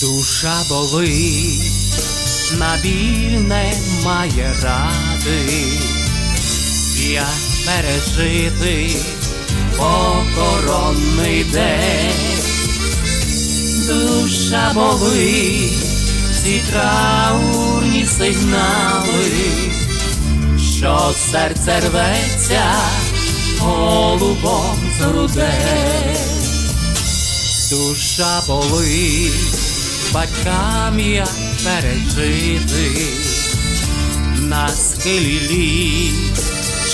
Душа болить, на біль немає ради, як пережити похоронний день. Душа болить, всі траурні сигнали, що серце рветься голубом з грудей. Душа болить, батькам як пережити, на схилі літ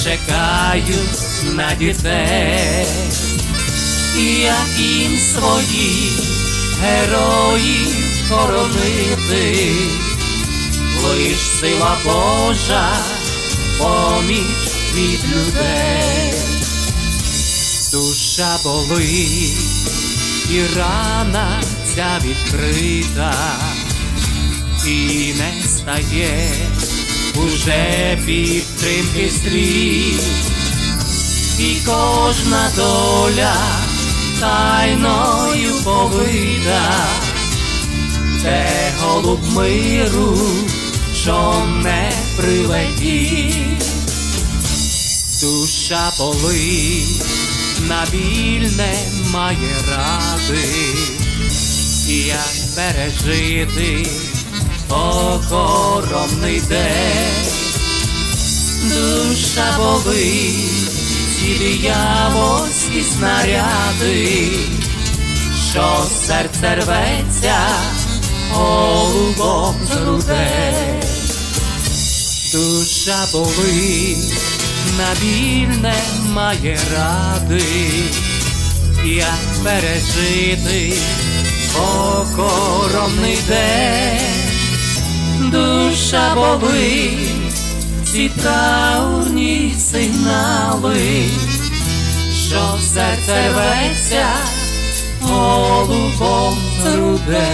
чекають на дітей, і як їм свої героїв хоронити, лиш сила Божа, поміч від людей, душа болить і рана ця відкрита, і не стає. Уже підтримки слів, і кожна доля тайною повита, це голуб миру, що не прилетів. Душа болить, на біль немає ради, як пережити похоронний день, душа болить, ці диявольські снаряди, що серце рветься голубом з грудей. Душа болить, на біль немає ради, як пережити покоронний день, душа болить, ці таурні сигнали, що серце рветься голубом з грудей.